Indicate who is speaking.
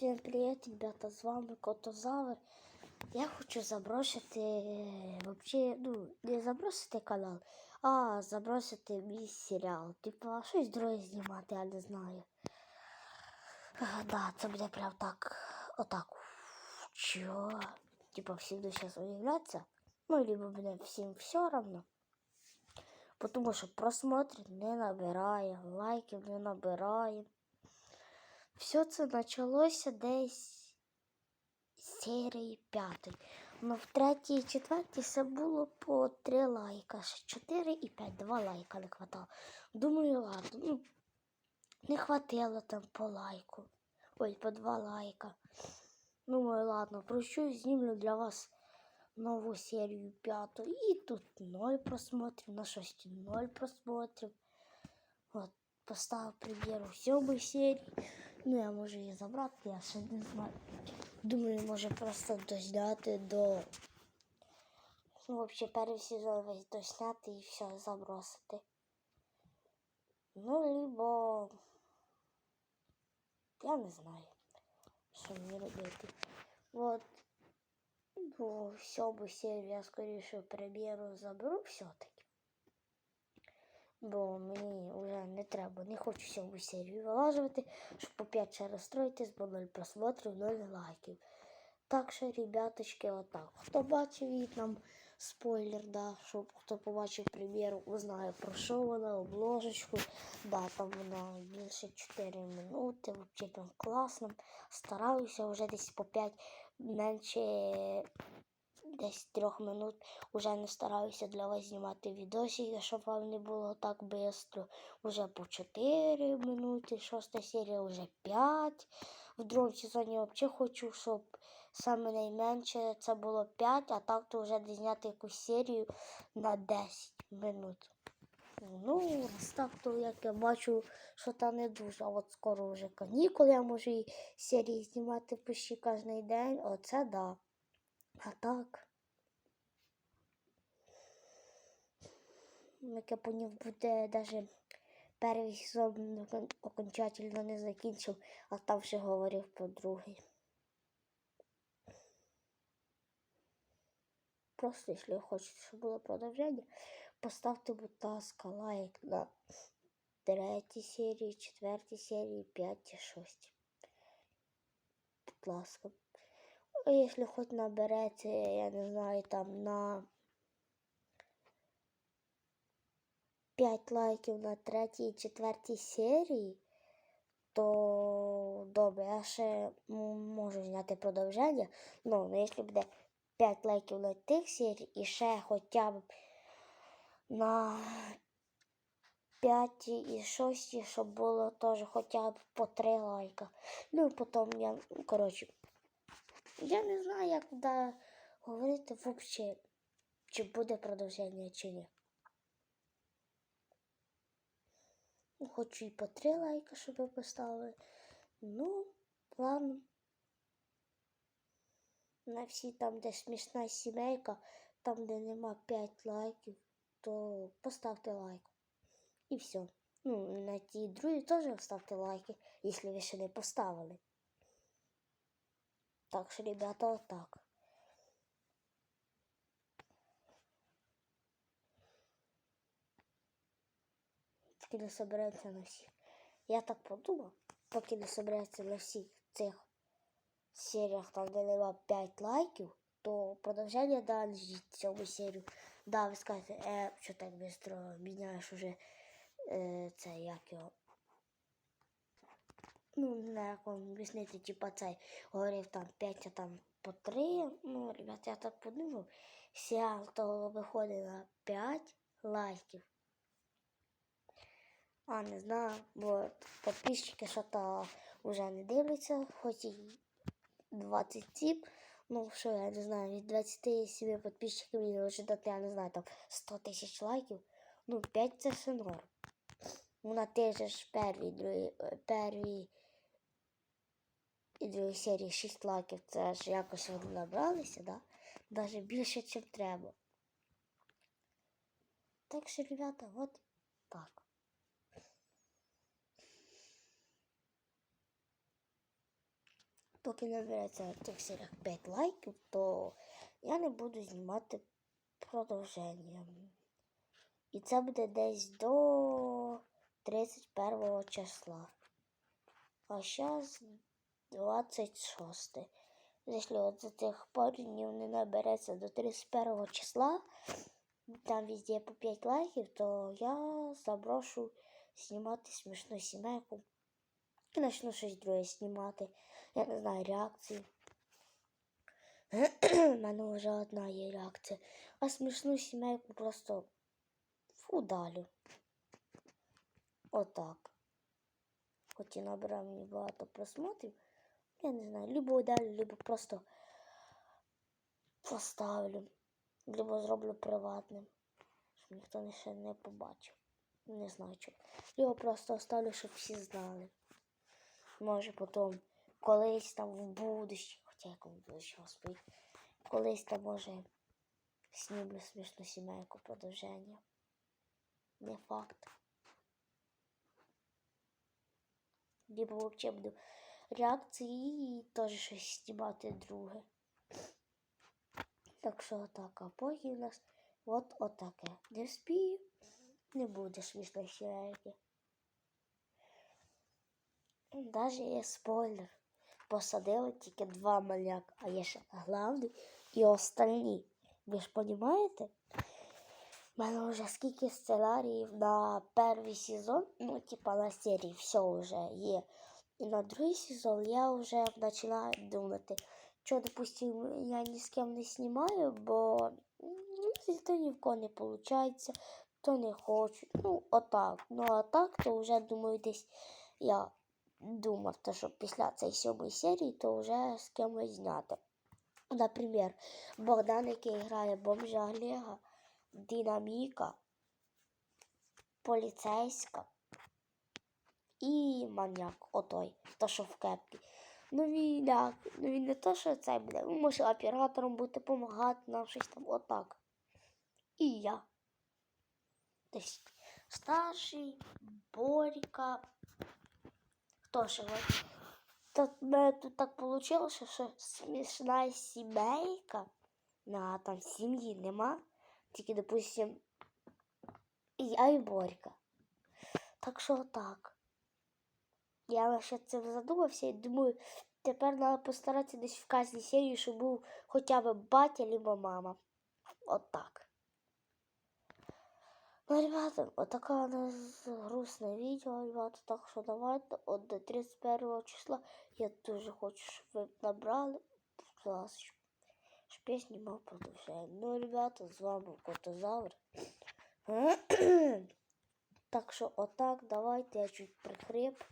Speaker 1: Всім привіт, ребята, з вами Котозавр. Я хочу забросити, е, вообще, ну, не забросити канал, а забросити мій серіал. Типа, щось друге знімати, я не знаю. Да, це буде прям так, отак. Чо? Типа, всі будуть зараз уявлятися. Ну, либо буде всім все равно. Потому що просмотрів не набирає, лайків не набирає. Все це почалося десь з серії п'ятої. Ну, в третій і четвертій це було по три лайка. Ще чотири і п'ять, два лайка не хватало. Думаю, ладно, ну, не хватило там по лайку. Ой, по два лайка. Думаю, ладно, прощу, знімлю для вас нову серію п'яту. І тут ноль просмотрів, на шості ноль просмотрів. От, поставив прем'єру сьомої серії. Ну, я можу її забрати, я ще не знаю. Думаю, може просто дозняти до. Ну, взагалі, перший сезон весь досняти і все забросити. Ну, либо. Я не знаю, що мені робити. От. Ну, сьому серію я скоріше прем'єру заберу все-таки. Бо мені вже не треба, не хочу сьому серію вилажувати, щоб по 5 ще розстроїтись, бо 0 просмотрів, 0 лайків. Так що, ребяточки, отак. Хто бачив її там спойлер, да, щоб хто побачив прем'єру, узнає про що вона, обложечку. Да, там вона більше 4 минути, взагалі там класно. Стараюся вже десь по 5 менше десь трьох минут уже не стараюся для вас знімати відосики, щоб вам не було так швидко. Уже по 4 минути, шоста серія вже 5. В другому сезоні взагалі хочу, щоб саме найменше це було 5, а так то вже зняти якусь серію на 10 минут. Ну, так, то як я бачу, що та не дуже. А от скоро вже канікули, я можу і серії знімати почти кожен день. Оце да. А так. Як я поняв, буде навіть перший сезон окончательно не закінчив, а там вже говорив про другий. Просто, ви хочете, щоб було продовження, поставте, будь ласка, лайк на третій серії, четвертій серії, п'ятій, шостій. Будь ласка. Якщо хоч набереться, я не знаю, там на 5 лайків на третій і четвертій серії, то добре, я ще можу зняти продовження. Ну, ну якщо буде 5 лайків на тих серій і ще хоча б на 5 і 6, щоб було теж хоча б по 3 лайка. Ну і потім я, коротше, я не знаю, як да, говорити взагалі, чи буде продовження, чи ні. Ну, Хочу і по 3 лайка, щоб ви поставили. Ну, ладно. На всі там, де смішна сімейка, там, де нема 5 лайків, то поставте лайк. І все. Ну, на ті другі теж ставте лайки, якщо ви ще не поставили. Так що, ребята, отак. Поки не собереться на всіх. Я так подумав, поки не собереться на всіх цих серіях, там, де нема 5 лайків, то продовження ждіть цьому серію. Да, ви скажете, е, що так швидко міняєш уже е, це як його. Ну, не знаю, як вам об'яснити, типа цей говорив там 5, а там по 3. Ну, ребят, я так подумав. Серіал то виходить на 5 лайків. А, не знаю, бо підписчики що то вже не дивляться, хоч і 27. Ну, що я не знаю, від 27 підписчиків мені вже я не знаю, там 100 тисяч лайків. Ну, 5 це все норм. Ну, на те ж первій, другій, первій і другій серії 6 лайків. Це ж якось вони набралися, да? Даже більше, ніж треба. Так що, ребята, от так. Поки набереться в цих серіях 5 лайків, то я не буду знімати продовження. І це буде десь до 31 числа. А зараз 26. Якщо от за цих пару не набереться до 31 числа, там везде по 5 лайків, то я заброшу знімати смішну сімейку. І почну щось друге знімати. Я не знаю реакції. У мене вже одна є реакція. А смішну сімейку просто удалю. Отак. Хоч і набирав мені багато просмотрів. Я не знаю, либо удалю, либо просто поставлю, либо зроблю приватним, щоб ніхто ще не побачив. Не знаю чого. Либо просто оставлю, щоб всі знали. Може потім колись там в будущі, хоча як в будущі, господи, колись там може снімлю смішну сімейку продовження. Не факт. Либо взагалі буду реакції і теж щось знімати друге. Так що отак, а поки у нас от отаке. Не вспію, не буде смішної сімейки. Даже є спойлер. Посадили тільки два маляка, а є ще главний і остальні. Ви ж розумієте? У мене вже скільки сценаріїв на перший сезон, ну, типа на серії все вже є. І на другий сезон я вже починаю думати, що, допустим, я ні з ким не знімаю, бо ну, то ні в кого не виходить, то не хочу. Ну, отак. Ну, а так, то вже думаю, десь я думав, то, що після цієї сьомої серії, то вже з кимось зняти. Наприклад, Богдан, який грає бомжа Олега, Динаміка, поліцейська і маньяк, отой, то, що в кепці. Ну він як, ну він не то, що це буде, він може оператором бути, допомагати нам щось там отак. І я. Десь старший, Борька. Хто ще от? Тут мене тут так вийшло, що смішна сімейка. На там сім'ї нема. Тільки, допустим, я і Борька. Так що так. Я лише цим задумався і думаю, тепер треба постаратися десь в кожній серії, щоб був хоча б батя або мама. От так. Ну, ребята, вот такое у нас грустное видео, ребята, так что давайте от до 31 числа я тоже хочу, чтобы вы набрали, щоб я знімав продовження. Ну, ребята, с вами Котозавр. Так что вот так, давайте я чуть прикреп.